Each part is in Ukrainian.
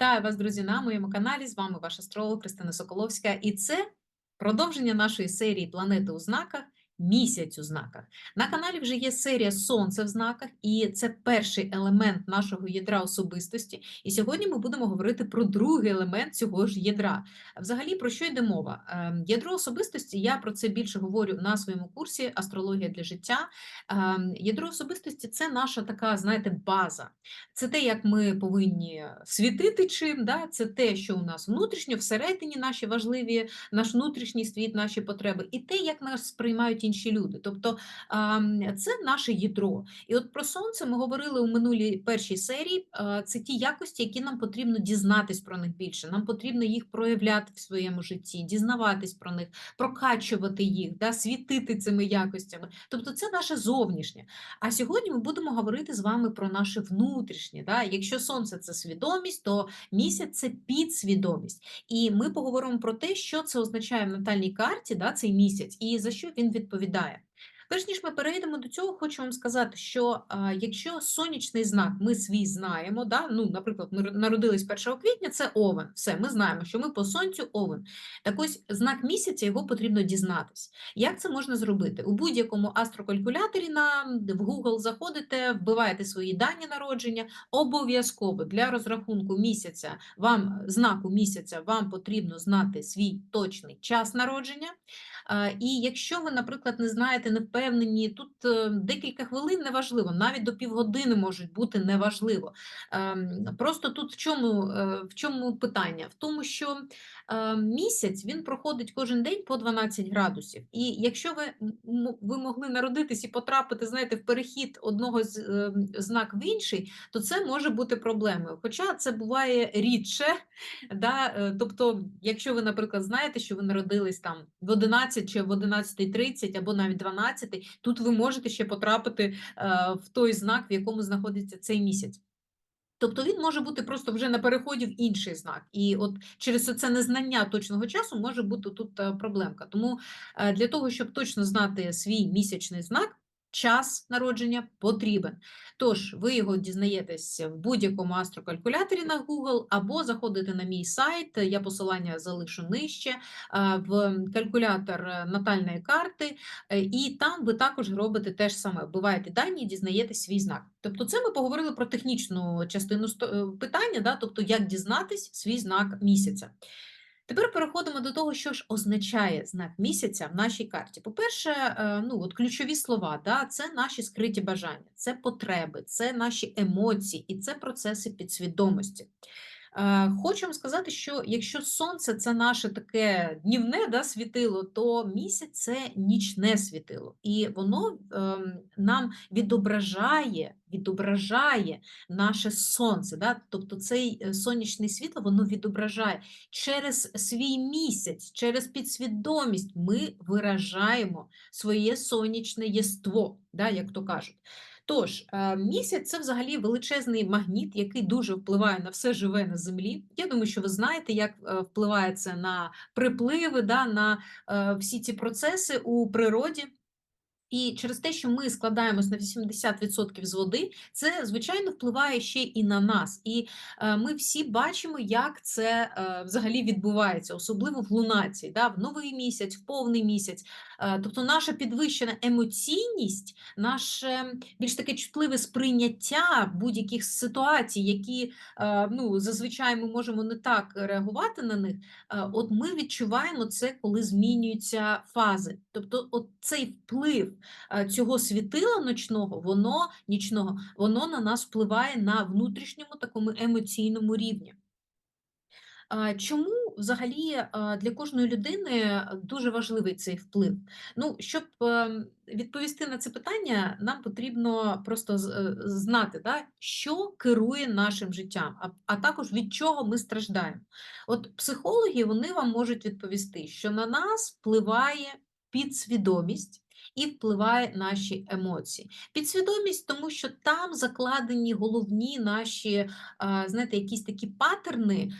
Вітаю вас, друзі, на моєму каналі. З вами ваш астролог Христина Соколовська. І це продовження нашої серії Планети у знаках. Місяць у знаках. На каналі вже є серія Сонце в знаках, і це перший елемент нашого ядра особистості. І сьогодні ми будемо говорити про другий елемент цього ж ядра. Взагалі, про що йде мова? Ем, Ядро особистості, я про це більше говорю на своєму курсі Астрологія для життя. Ем, Ядро особистості це наша така, знаєте, база. Це те, як ми повинні світити чим, да? це те, що у нас внутрішньо, всередині наші важливі, наш внутрішній світ, наші потреби, і те, як нас сприймають інші люди. Тобто це наше ядро. І от про сонце ми говорили у минулій першій серії. Це ті якості, які нам потрібно дізнатись про них більше. Нам потрібно їх проявляти в своєму житті, дізнаватись про них, прокачувати їх, да? світити цими якостями. Тобто це наше зовнішнє. А сьогодні ми будемо говорити з вами про наше внутрішнє. Да? Якщо сонце це свідомість, то місяць це підсвідомість. І ми поговоримо про те, що це означає в натальній карті, да, цей місяць, і за що він відповідає. Перш ніж ми перейдемо до цього, хочу вам сказати, що а, якщо сонячний знак ми свій знаємо, да, ну, наприклад, ми народились 1 квітня, це овен. Все, ми знаємо, що ми по сонцю овен. Так ось знак місяця його потрібно дізнатись. Як це можна зробити? У будь-якому астрокалькуляторі на в Google заходите, вбиваєте свої дані народження. Обов'язково для розрахунку місяця вам знаку місяця вам потрібно знати свій точний час народження. І якщо ви, наприклад, не знаєте, не впевнені, тут е, декілька хвилин неважливо, навіть до півгодини можуть бути неважливо. Ем, Просто тут в чому, е, в чому питання? В тому, що е, місяць він проходить кожен день по 12 градусів. І якщо ви, м- ви могли народитись і потрапити, знаєте, в перехід одного з знак в інший, то це може бути проблемою. Хоча це буває рідше. Да? Тобто, якщо ви, наприклад, знаєте, що ви народились там в 11 чи в 11.30 або навіть 12, тут ви можете ще потрапити е, в той знак, в якому знаходиться цей місяць. Тобто він може бути просто вже на переході в інший знак. І от через це незнання точного часу може бути тут е, проблемка. Тому е, для того, щоб точно знати свій місячний знак, час народження потрібен. Тож, ви його дізнаєтесь в будь-якому астрокалькуляторі на Google, або заходите на мій сайт, я посилання залишу нижче, в калькулятор е, натальної карти, е, і там ви також робите те ж саме, вбиваєте дані і дізнаєтесь свій знак. Тобто, це ми поговорили про технічну частину е, питання, да? тобто як дізнатись свій знак місяця. Тепер переходимо до того, що ж означає знак місяця в нашій карті. По-перше, е, ну от ключові слова, да, це наші скриті бажання, це потреби, це наші емоції і це процеси підсвідомості. Е, Хочу вам сказати, що якщо сонце це наше таке днівне да, світило, то місяць це нічне світило, і воно ем, нам відображає, відображає наше сонце. Да? Тобто цей е, сонячне світло воно відображає через свій місяць, через підсвідомість ми виражаємо своє сонячне єство, да, як то кажуть. Тож, е, місяць це взагалі величезний магніт, який дуже впливає на все живе на землі. Я думаю, що ви знаєте, як е, впливає це на припливи, да, на всі ці процеси у природі. І через те, що ми складаємось на 80% з води, це звичайно впливає ще і на нас. І е, ми всі бачимо, як це е, взагалі відбувається, особливо в лунації, да, в новий місяць, в повний місяць. Е, тобто наша підвищена емоційність, наше більш таке чутливе сприйняття будь-яких ситуацій, які ну, зазвичай ми можемо не так реагувати на них. От ми відчуваємо це, коли змінюються фази. Тобто, от цей вплив цього світила ночного, воно нічного, воно на нас впливає на внутрішньому такому емоційному рівні. Чому взагалі для кожної людини дуже важливий цей вплив? Ну, щоб ем, відповісти на це питання, нам потрібно просто е, знати, да, що керує нашим життям, а також від чого ми страждаємо. От психологи вони вам можуть відповісти, що на нас впливає підсвідомість. І впливає наші емоції. Підсвідомість, тому що там закладені головні наші, знаєте, якісь такі патерни,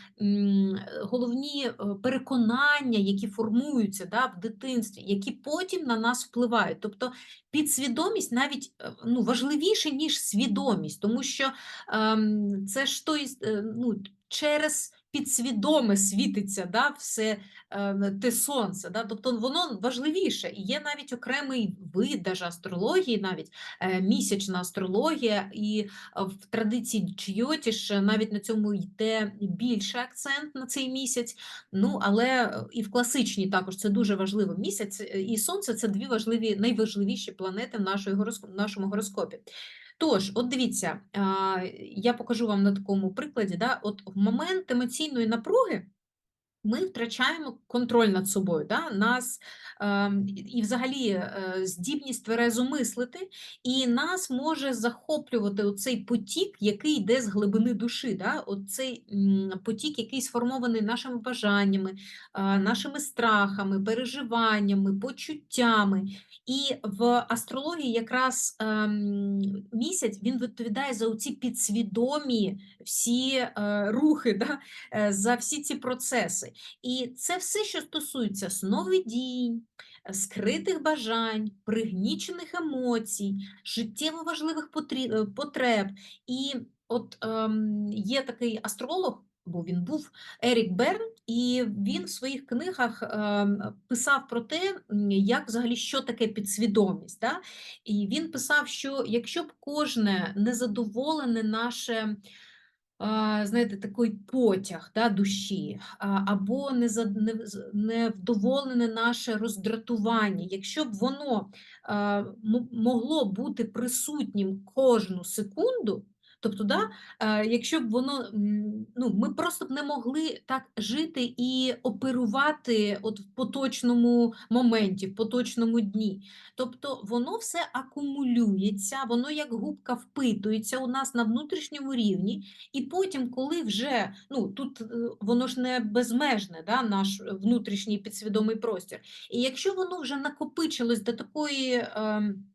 головні е, переконання, які формуються да, в дитинстві, які потім на нас впливають. Тобто підсвідомість навіть е, ну, важливіше, ніж свідомість, тому що ем, це ж той, е, ну, через підсвідоме світиться да, все е, те сонце. Да? Тобто воно важливіше. І є навіть окремий вид даже астрології, навіть е, місячна астрологія, і е, в традиції Чйотіш навіть на цьому йде більше акцент на цей місяць. Ну, але е, і в класичній також це дуже важливо. Місяць е, і сонце це дві важливі, найважливіші планети в нашої нашому гороскопі. Тож, от дивіться, я покажу вам на такому прикладі, да, от в момент емоційної напруги ми втрачаємо контроль над собою, да? нас ем, і- взагалі е, здібність тверезо мислити, і нас може захоплювати оцей потік, який йде з глибини душі. Да? Оцей потік, який сформований нашими бажаннями, а, нашими страхами, переживаннями, почуттями. І в астрології якраз ем, місяць він відповідає за оці підсвідомі всі е, рухи, да? е, за всі ці процеси. І це все, що стосується сновидінь, е, скритих бажань, пригнічених емоцій, життєво важливих е, потреб. І от ем, є такий астролог, бо він був Ерік Берн, і він в своїх книгах ем, писав про те, як взагалі що таке підсвідомість. Да? І він писав, що якщо б кожне незадоволене наше знаєте, такий потяг да, душі, або невдоволене наше роздратування, якщо б воно могло бути присутнім кожну секунду, тобто, да, якщо б воно, ну, ми просто б не могли так жити і оперувати от в поточному моменті, в поточному дні. Тобто воно все акумулюється, воно як губка впитується у нас на внутрішньому рівні. І потім, коли вже ну тут е, воно ж не безмежне, да, наш внутрішній підсвідомий простір. І якщо воно вже накопичилось до такої. ем,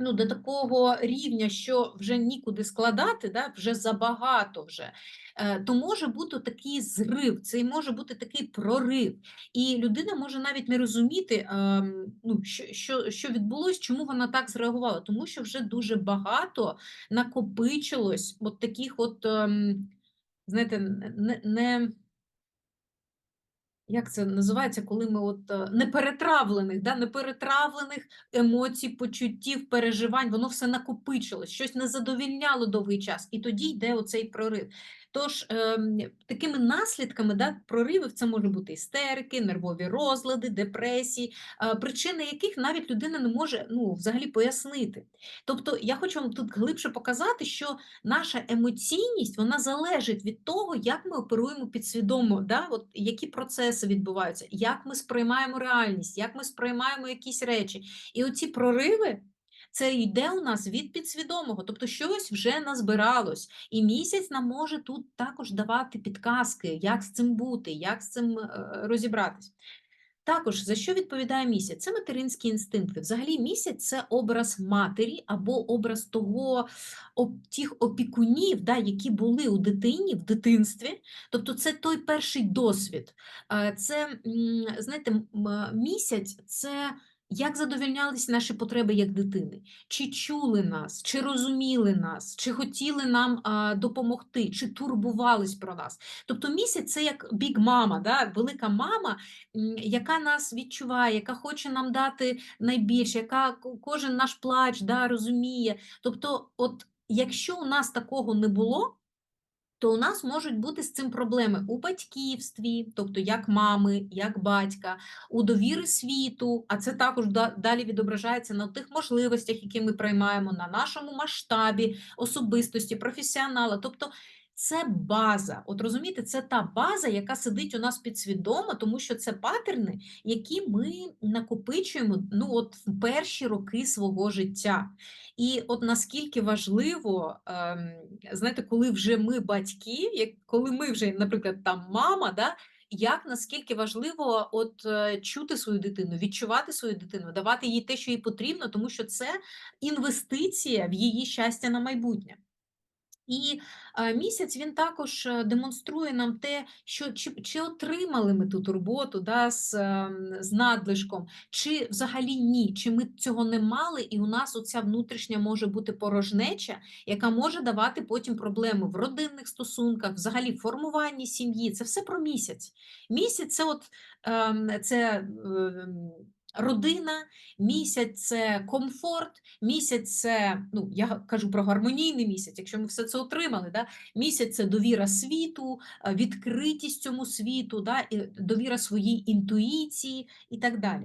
Ну, до такого рівня, що вже нікуди складати, да, вже забагато вже, е, то може бути такий зрив, це може бути такий прорив. І людина може навіть не розуміти, ем, ну, що, що, що відбулось, чому вона так зреагувала, тому що вже дуже багато накопичилось от таких от, ем, знаєте, не, не, як це називається, коли ми от е, неперетравлених, да, неперетравлених емоцій, почуттів, переживань, воно все накопичилось, щось не задовільняло довгий час, і тоді йде оцей прорив. Тож ем, такими наслідками да, проривів це може бути істерики, нервові розлади, депресії, е, причини яких навіть людина не може ну, взагалі пояснити. Тобто я хочу вам тут глибше показати, що наша емоційність вона залежить від того, як ми оперуємо підсвідомо, да? От які процеси відбуваються, як ми сприймаємо реальність, як ми сприймаємо якісь речі. І оці прориви. Це йде у нас від підсвідомого, тобто щось вже назбиралось, і місяць нам може тут також давати підказки, як з цим бути, як з цим е, розібратись. Також за що відповідає місяць? Це материнські інстинкти. Взагалі, місяць це образ матері або образ того тих опікунів, да, які були у дитині в дитинстві. Тобто, це той перший досвід. Е, Це, знаєте, е, місяць це. Як задовольнялись наші потреби як дитини? Чи чули нас, чи розуміли нас, чи хотіли нам а, допомогти, чи турбувались про нас? Тобто місяць це як бік мама, да? велика мама, яка нас відчуває, яка хоче нам дати найбільше, яка кожен наш плач да, розуміє. Тобто, от якщо у нас такого не було, то у нас можуть бути з цим проблеми у батьківстві, тобто як мами, як батька, у довіри світу, а це також да- далі відображається на тих можливостях, які ми приймаємо, на нашому масштабі особистості, професіонала. Тобто це база. От розумієте, це та база, яка сидить у нас підсвідомо, тому що це патерни, які ми накопичуємо ну, от в перші роки свого життя. І от наскільки важливо, ем, знаєте, коли вже ми батьки, коли ми вже, наприклад, там мама, да, як наскільки важливо от е, чути свою дитину, відчувати свою дитину, давати їй те, що їй потрібно, тому що це інвестиція в її щастя на майбутнє. І е, місяць він також е, демонструє нам те, що чи, чи отримали ми ту турботу да, з, ем, з надлишком, чи взагалі ні, чи ми цього не мали, і у нас оця внутрішня може бути порожнеча, яка може давати потім проблеми в родинних стосунках, взагалі формуванні сім'ї. Це все про місяць. Місяць це от ем, це. Родина, місяць це комфорт, місяць це, ну я кажу про гармонійний місяць, якщо ми все це отримали. Да? Місяць це довіра світу, е, відкритість цьому світу, да? довіра своїй інтуїції і так далі.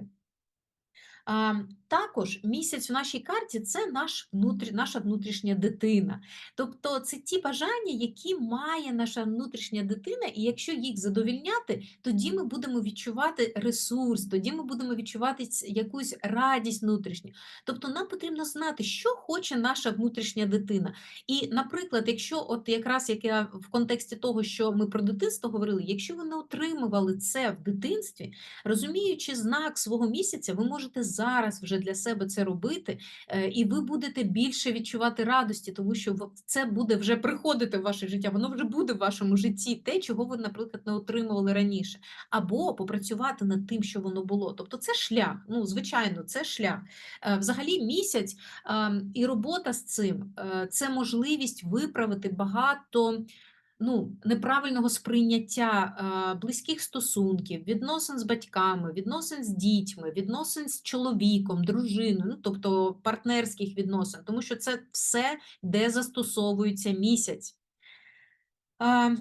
Також місяць у нашій карті це наш внутрі, наша внутрішня дитина. Тобто це ті бажання, які має наша внутрішня дитина, і якщо їх задовільняти, тоді ми будемо відчувати ресурс, тоді ми будемо відчувати якусь радість внутрішню. Тобто нам потрібно знати, що хоче наша внутрішня дитина. І, наприклад, якщо от якраз як я в контексті того, що ми про дитинство говорили, якщо ви не отримували це в дитинстві, розуміючи знак свого місяця, ви можете зараз вже для себе це робити, е, і ви будете більше відчувати радості, тому що це буде вже приходити в ваше життя, воно вже буде в вашому житті, те, чого ви, наприклад, не отримували раніше, або попрацювати над тим, що воно було. Тобто, це шлях. Ну, звичайно, це шлях. Е, взагалі, місяць ем, і робота з цим е, це можливість виправити багато ну, неправильного сприйняття е, близьких стосунків, відносин з батьками, відносин з дітьми, відносин з чоловіком, дружиною, ну, тобто партнерських відносин, тому що це все, де застосовується місяць.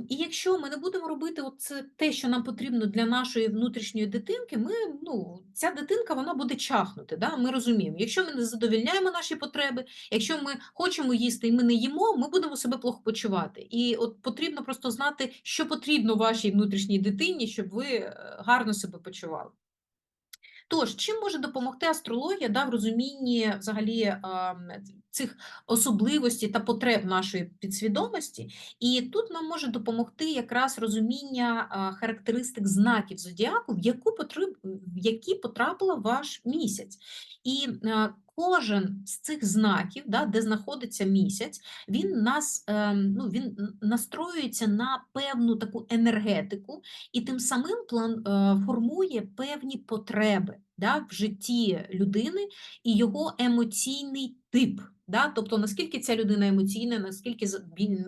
І якщо ми не будемо робити це те, що нам потрібно для нашої внутрішньої дитинки, ми, ну, ця дитинка вона буде чахнути. Да? Ми розуміємо, якщо ми не задовільняємо наші потреби, якщо ми хочемо їсти і ми не їмо, ми будемо себе плохо почувати. І от потрібно просто знати, що потрібно вашій внутрішній дитині, щоб ви е, гарно себе почували. Тож, чим може допомогти астрологія да, в розумінні взагалі цих особливостей та потреб нашої підсвідомості? І тут нам може допомогти якраз розуміння характеристик знаків зодіаку, в яку потреб, в які потрапила ваш місяць. І Кожен з цих знаків, да, де знаходиться місяць, він нас ем, ну, він настроюється на певну таку енергетику і тим самим план е, формує певні потреби да, в житті людини і його емоційний тип. Да? Тобто, наскільки ця людина емоційна, наскільки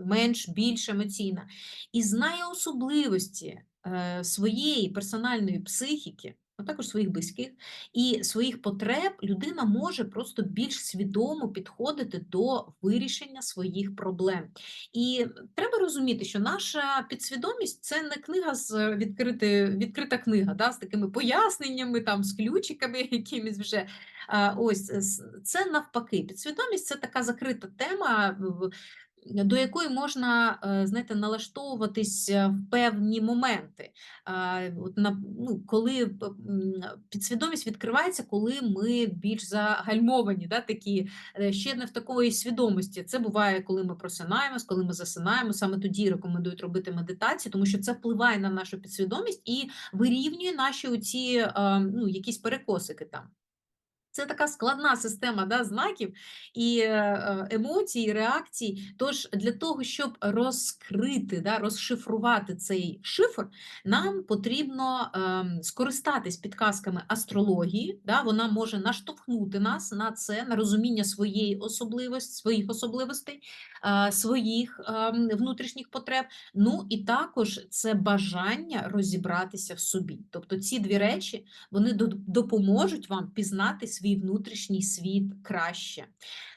менш більш емоційна, і знає особливості е, своєї персональної психіки а також своїх близьких і своїх потреб людина може просто більш свідомо підходити до вирішення своїх проблем. І треба розуміти, що наша підсвідомість це не книга з відкрити, відкрита книга, да, з такими поясненнями, там, з ключиками якимись вже. Ось це навпаки. Підсвідомість це така закрита тема до якої можна е, знаєте, налаштовуватись е, в певні моменти. От на, ну, Коли підсвідомість відкривається, коли ми більш загальмовані, да, такі, е, ще не в такої свідомості. Це буває, коли ми просинаємось, коли ми засинаємо. Саме тоді рекомендують робити медитацію, тому що це впливає на нашу підсвідомість і вирівнює наші оці, ну, якісь перекосики там. Це така складна система да, знаків і е, е, емоцій, реакцій. Тож для того, щоб розкрити, да, розшифрувати цей шифр, нам потрібно ем, скористатись підказками астрології. Да, Вона може наштовхнути нас на це, на розуміння своєї особливості, своїх особливостей, е, своїх ем, внутрішніх потреб. Ну і також це бажання розібратися в собі. Тобто ці дві речі вони допоможуть вам пізнати свій свій внутрішній світ краще.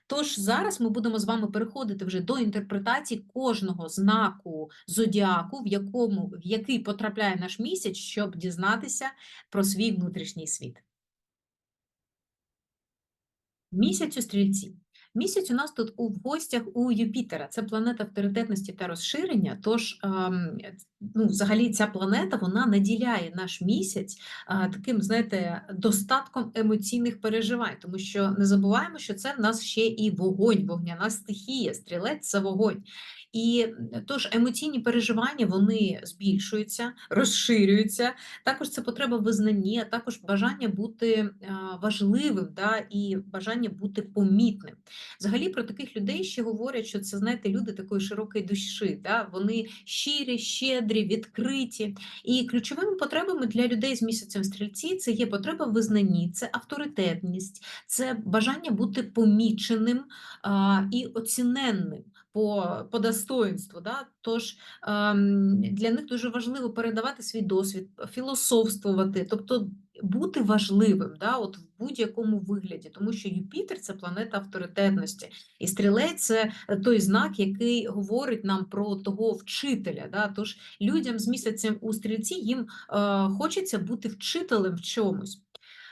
Тож зараз ми будемо з вами переходити вже до інтерпретації кожного знаку зодіаку, в якому в який потрапляє наш місяць, щоб дізнатися про свій внутрішній світ. Місяць у стрільці. Місяць у нас тут у гостях у Юпітера. Це планета авторитетності та розширення. Тож, ем, ну, взагалі, ця планета вона наділяє наш місяць а, таким, знаєте, достатком емоційних переживань, тому що не забуваємо, що це в нас ще і вогонь, вогняна стихія, стрілець це вогонь. І тож емоційні переживання вони збільшуються, розширюються. Також це потреба в визнанні, а також бажання бути важливим да, і бажання бути помітним. Взагалі про таких людей ще говорять, що це знаєте, люди такої широкої душі, да? вони щирі, щедрі, відкриті. І ключовими потребами для людей з місяцем стрільці це є потреба в це авторитетність, це бажання бути поміченим а, і оціненним по, по достоинству. Да? Тож для них дуже важливо передавати свій досвід, філософствувати, тобто бути важливим да? От в будь-якому вигляді, тому що Юпітер це планета авторитетності, і стрілець це той знак, який говорить нам про того вчителя. Да? Тож людям з місяцем у стрільці їм е, хочеться бути вчителем в чомусь.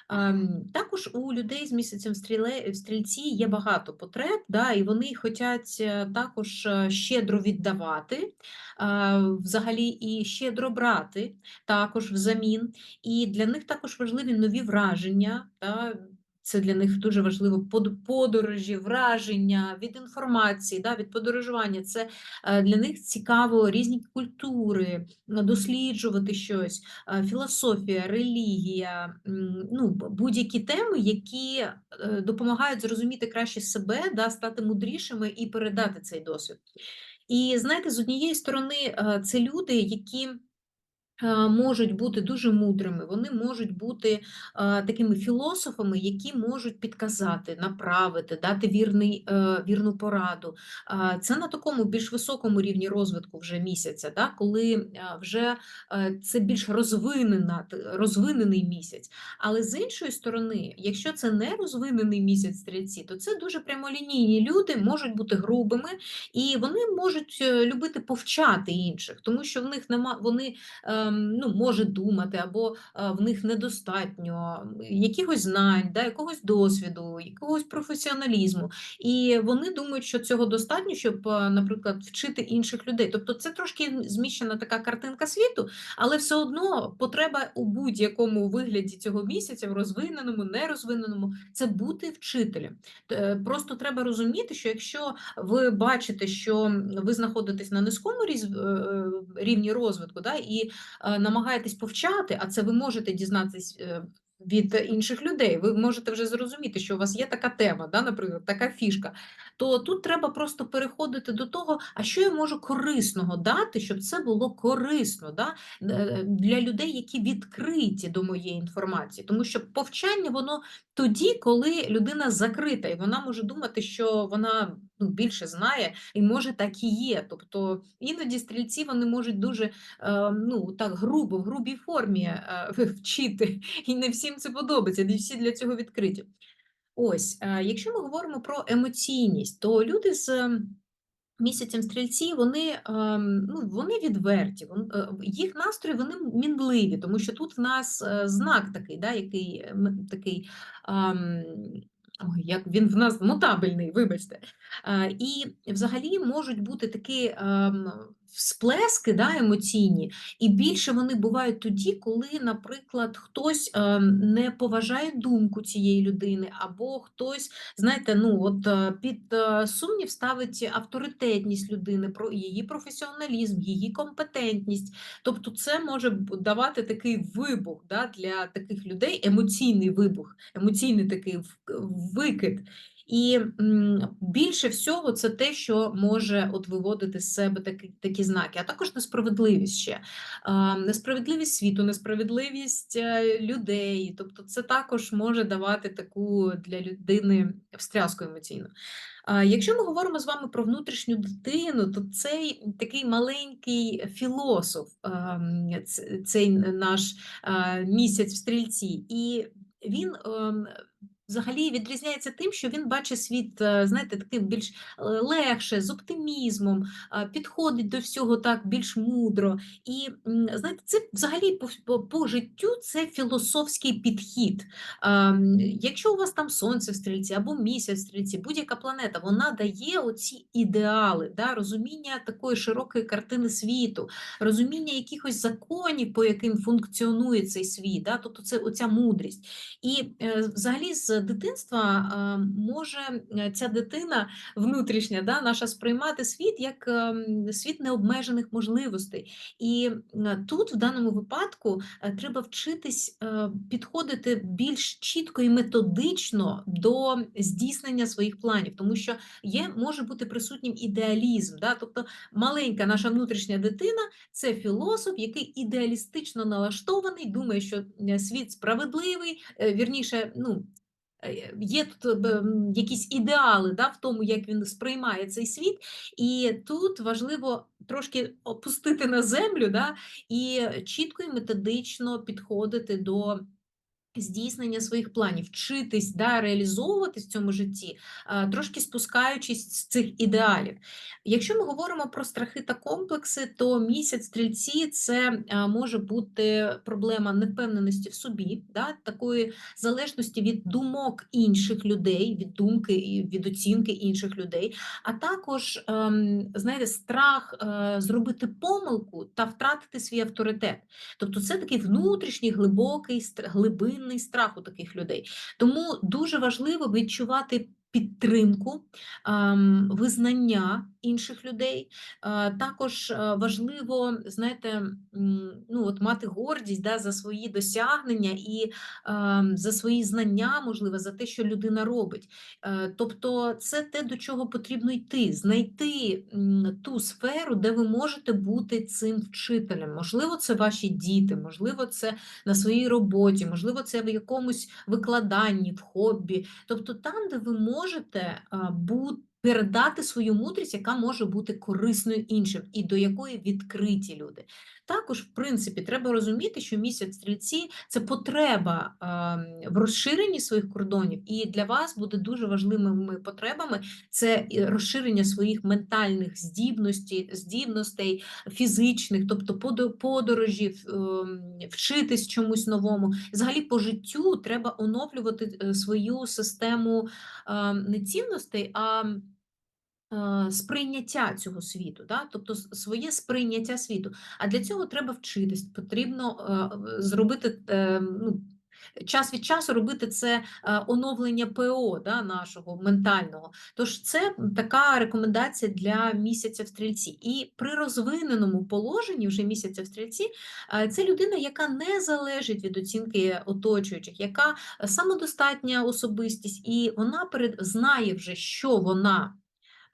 Ем, Також у людей з місяцем стріле, в стрільці є багато потреб, да, і вони хочуть е, також е, щедро віддавати, е, взагалі і щедро брати також взамін. І для них також важливі нові враження. Да, це для них дуже важливо под- подорожі, враження від інформації, да, від подорожування. Це е, для них цікаво різні культури, досліджувати щось, е, філософія, релігія, ну, будь-які теми, які е, допомагають зрозуміти краще себе, да, стати мудрішими і передати цей досвід. І знаєте, з однієї сторони, це люди, які можуть бути дуже мудрими, вони можуть бути такими філософами, які можуть підказати, направити, дати вірний, е, вірну пораду. Це на такому більш високому рівні розвитку вже місяця, да, коли вже е, це більш розвинена, розвинений місяць. Але з іншої сторони, якщо це не розвинений місяць стрільці, то це дуже прямолінійні люди, можуть бути грубими, і вони можуть е, любити повчати інших, тому що в них нема вони ну, може думати, або е, в них недостатньо якихось знань, да, якогось досвіду, якогось професіоналізму. І вони думають, що цього достатньо, щоб, е, наприклад, вчити інших людей. Тобто це трошки зміщена така картинка світу, але все одно потреба у будь-якому вигляді цього місяця, в розвиненому, нерозвиненому, це бути вчителем. Просто треба розуміти, що якщо ви бачите, що ви знаходитесь на низькому е, рівні розвитку, да, і е, намагаєтесь повчати, а це ви можете дізнатись. Від інших людей, ви можете вже зрозуміти, що у вас є така тема, да, наприклад, така фішка. То тут треба просто переходити до того, а що я можу корисного дати, щоб це було корисно да, е, для людей, які відкриті до моєї інформації. Тому що повчання воно тоді, коли людина закрита, і вона може думати, що вона ну, більше знає, і може так і є. Тобто іноді стрільці вони можуть дуже е, ну, так грубо, в грубій формі е, вчити, і не всім це подобається, не всі для цього відкриті. Ось, е, якщо ми говоримо про емоційність, то люди з ем, місяцем стрільці, вони, ем, ну, вони відверті, е, їх настрої вони мінливі, тому що тут в нас е, знак такий, да, який такий. ем, Ой, як він в нас мутабельний, вибачте. І взагалі можуть бути такі всплески да, емоційні, і більше вони бувають тоді, коли, наприклад, хтось ем, не поважає думку цієї людини, або хтось, знаєте, ну от е, під е, сумнів ставить авторитетність людини, про її професіоналізм, її компетентність. Тобто, це може давати такий вибух да, для таких людей, емоційний вибух, емоційний такий викид. І більше всього це те, що може от виводити з себе такі, такі знаки, а також несправедливість ще. Несправедливість світу, несправедливість е, людей. Тобто, це також може давати таку для людини встряску емоційну. Якщо ми говоримо з вами про внутрішню дитину, то цей такий маленький філософ, цей наш місяць в стрільці, і він ем, взагалі відрізняється тим, що він бачить світ, е, знаєте, таким більш е, легше, з оптимізмом, підходить до всього так більш мудро. І знаєте, це взагалі по, по, по життю це філософський підхід. Якщо у вас там сонце в стрільці або місяць в стрільці, будь-яка планета, вона дає оці ідеали, да, розуміння такої широкої картини світу, розуміння якихось законів, по яким функціонує цей світ, да, тобто це оця мудрість. І е, взагалі з дитинства може е, ця дитина внутрішня, да, наша сприймати світ як ем, світ необмежених можливостей. І е, тут, в даному випадку, е, треба вчитись підходити більш чітко і методично до здійснення своїх планів, тому що є, може бути присутнім ідеалізм. Да? Тобто маленька наша внутрішня дитина це філософ, який ідеалістично налаштований, думає, що світ справедливий, вірніше, ну. Е, Є тут е, якісь ідеали да, в тому, як він сприймає цей світ, і тут важливо трошки опустити на землю да, і чітко і методично підходити до здійснення своїх планів, вчитись да, реалізовуватись в цьому житті, трошки спускаючись з цих ідеалів. Якщо ми говоримо про страхи та комплекси, то місяць стрільці це може бути проблема невпевненості в собі, да, такої залежності від думок інших людей, від думки і від оцінки інших людей, а також, ем, знаєте, страх е, зробити помилку та втратити свій авторитет. Тобто це такий внутрішній глибокий стр- глибинний страх у таких людей. Тому дуже важливо відчувати підтримку, ем, визнання інших людей. Е, Також е, важливо, знаєте, ну, от мати гордість да, за свої досягнення і ем, за свої знання, можливо, за те, що людина робить. Е, Тобто, це те, до чого потрібно йти, знайти ту сферу, де ви можете бути цим вчителем. Можливо, це ваші діти, можливо, це на своїй роботі, можливо, це в якомусь викладанні, в хобі. Тобто там, де ви можете бути. Передати свою мудрість, яка може бути корисною іншим, і до якої відкриті люди. Також, в принципі, треба розуміти, що місяць стрільці це потреба ем, в розширенні своїх кордонів, і для вас буде дуже важливими потребами це розширення своїх ментальних здібностей, здібностей фізичних, тобто подо- подорожі, ем, вчитись чомусь новому. Взагалі по життю треба оновлювати е, свою систему ем, не цінностей, а е, сприйняття цього світу, да? тобто своє сприйняття світу. А для цього треба вчитись, потрібно е, зробити. е, ну, Час від часу робити це е, оновлення ПО да, нашого ментального. Тож це така рекомендація для місяця в стрільці. І при розвиненому положенні вже місяця в стрільці е, це людина, яка не залежить від оцінки оточуючих, яка самодостатня особистість, і вона перед знає вже, що вона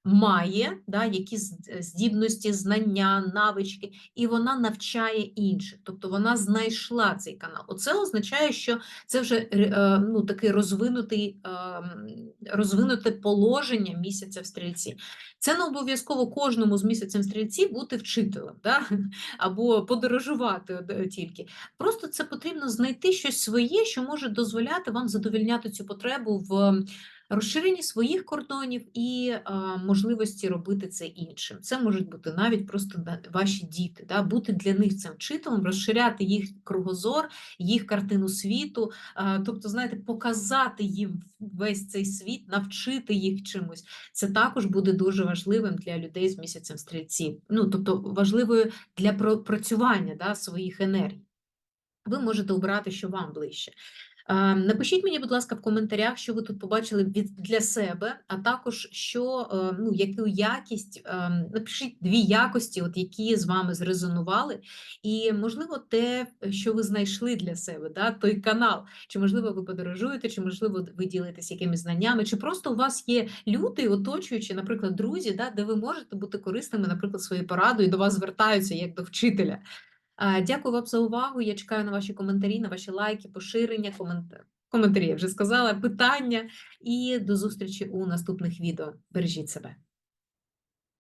має, да, які е, здібності, знання, навички, і вона навчає інших. Тобто вона знайшла цей канал. Оце означає, що це вже е, ну, такий розвинутий, ем, розвинуте положення місяця в стрільці. Це не обов'язково кожному з місяцем стрільці бути вчителем да? або подорожувати е, тільки. Просто це потрібно знайти щось своє, що може дозволяти вам задовольняти цю потребу в розширенні своїх кордонів і а, можливості робити це іншим. Це можуть бути навіть просто ваші діти, да? бути для них цим вчителем, розширяти їх кругозор, їх картину світу, а, тобто, знаєте, показати їм весь цей світ, навчити їх чимось. Це також буде дуже важливим для людей з місяцем стрільці. Ну, тобто важливою для пропрацювання да, своїх енергій. Ви можете обрати, що вам ближче. Е, Напишіть мені, будь ласка, в коментарях, що ви тут побачили від для себе, а також що, е, ну, яку якість, е, напишіть дві якості, от які з вами зрезонували, і можливо те, що ви знайшли для себе, да, той канал. Чи можливо ви подорожуєте, чи можливо ви ділитесь якимись знаннями, чи просто у вас є люди, оточуючі, наприклад, друзі, да, де ви можете бути корисними, наприклад, своєю порадою, і до вас звертаються як до вчителя. Дякую вам за увагу. Я чекаю на ваші коментарі, на ваші лайки, поширення, коментарі. Коментарі я вже сказала, питання і до зустрічі у наступних відео. Бережіть себе.